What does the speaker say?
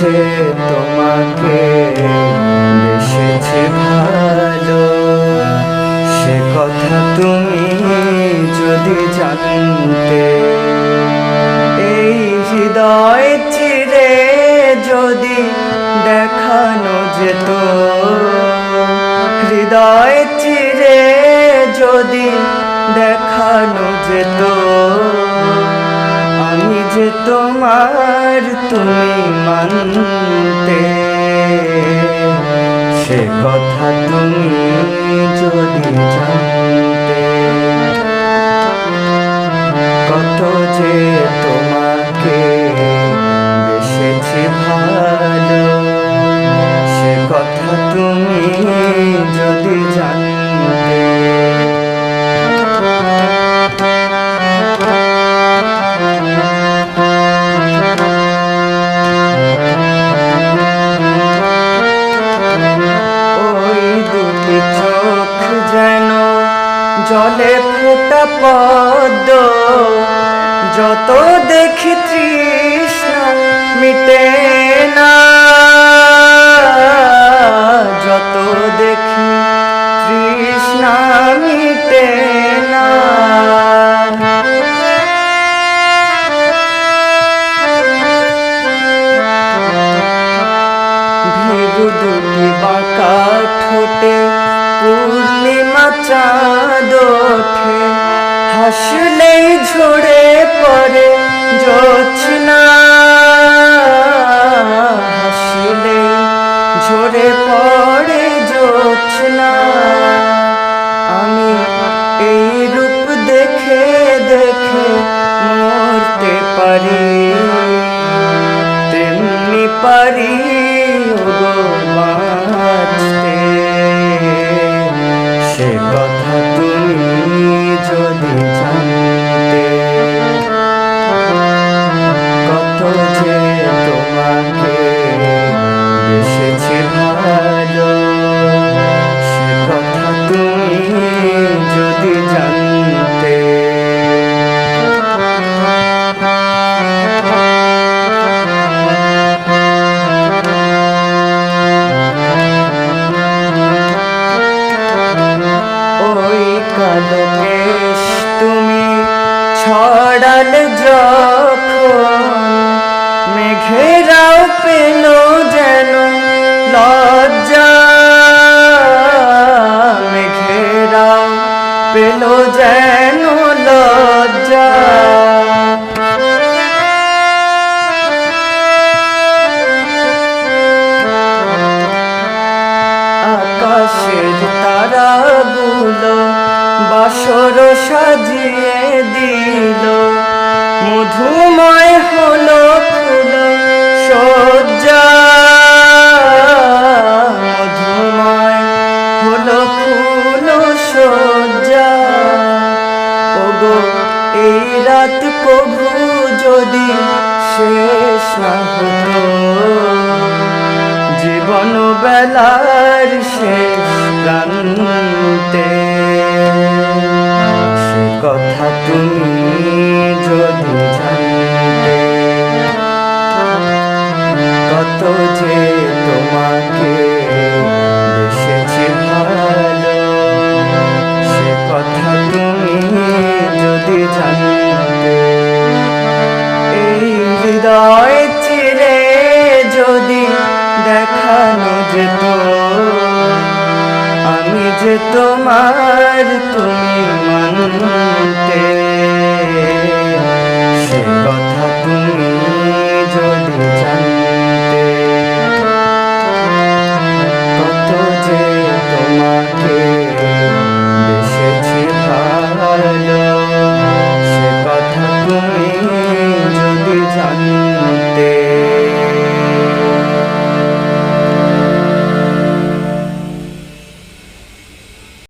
যে তোমাকে বেসেছে ভালো। সে কথা তুমি যদি জানতে, এই হৃদয় চিরে যদি দেখানো যেত, হৃদয় চিরে যদি দেখানো যেত। তোমার তুমি মানতে সে কথা তুমি যদি জানতে জলে ফোটা পদ্ম যত দেখি তৃষ্ণা মিটে হাসলেই ঝরে পড়ে জোছনা হাসলেই ঝরে পড়ে জোছনা আমি এই রূপ দেখে দেখে মরতে পারি। তেমনি পারি সে কথা তুমি পেল যেন লজ্জা। আকাশের তারাগুলো বাসর সাজিয়ে যদি শেষ না হতো, জীবন বেলার শেষ প্রান্তে। সে কথা তুমি যদি জানতে, কত যে তোমাকে বেসেছে ভালো, সে কথা তুমি যদি জানতে তোমার তুমি মানতে